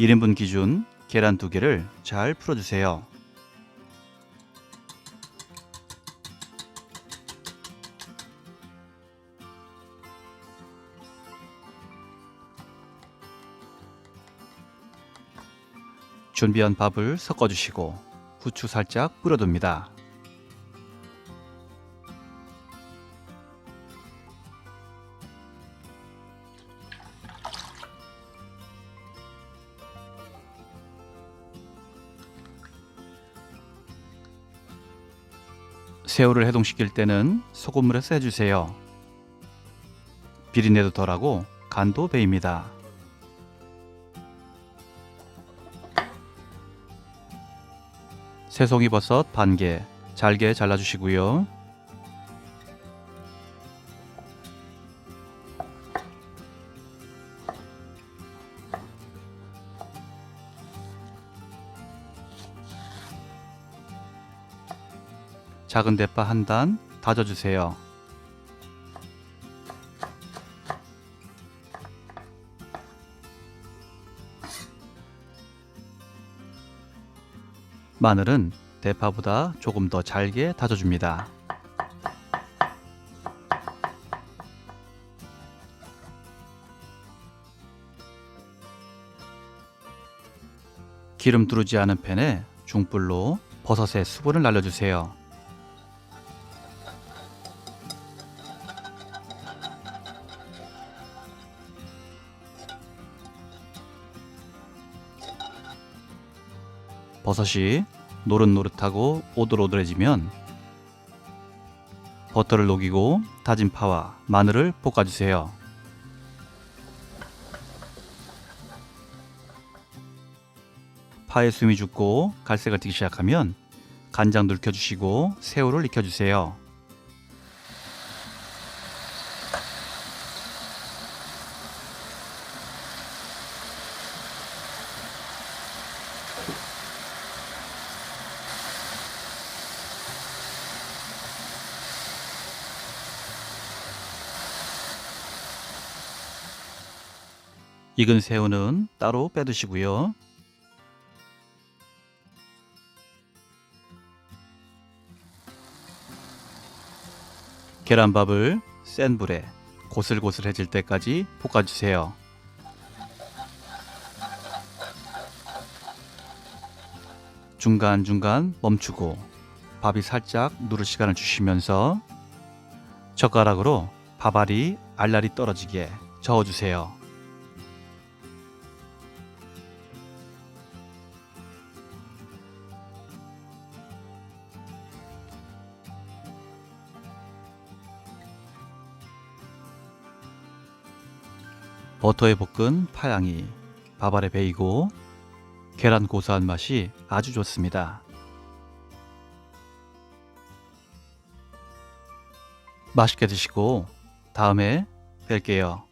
1인분 기준 계란 2개를 잘 풀어주세요. 준비한 밥을 섞어주시고 후추 살짝 뿌려둡니다. 새우를 해동시킬 때는 소금물에서 해주세요. 비린내도 덜하고 간도 배입니다. 새송이 버섯 반개 잘게 잘라주시고요. 작은 대파 한 단 다져주세요. 마늘은 대파보다 조금 더 잘게 다져줍니다. 기름 두르지 않은 팬에 중불로 버섯의 수분을 날려주세요. 버섯이 노릇노릇하고 오돌오돌해지면 버터를 녹이고 다진 파와 마늘을 볶아주세요. 파의 숨이 죽고 갈색을 띠기 시작하면 간장 넣겨주시고 새우를 익혀주세요. 익은 새우는 따로 빼두시고요. 계란밥을 센 불에 고슬고슬해질 때까지 볶아주세요. 중간중간 멈추고 밥이 살짝 누를 시간을 주시면서 젓가락으로 밥알이 알알이 떨어지게 저어주세요. 버터에 볶은 파향이 밥알에 배이고 계란 고소한 맛이 아주 좋습니다. 맛있게 드시고 다음에 뵐게요.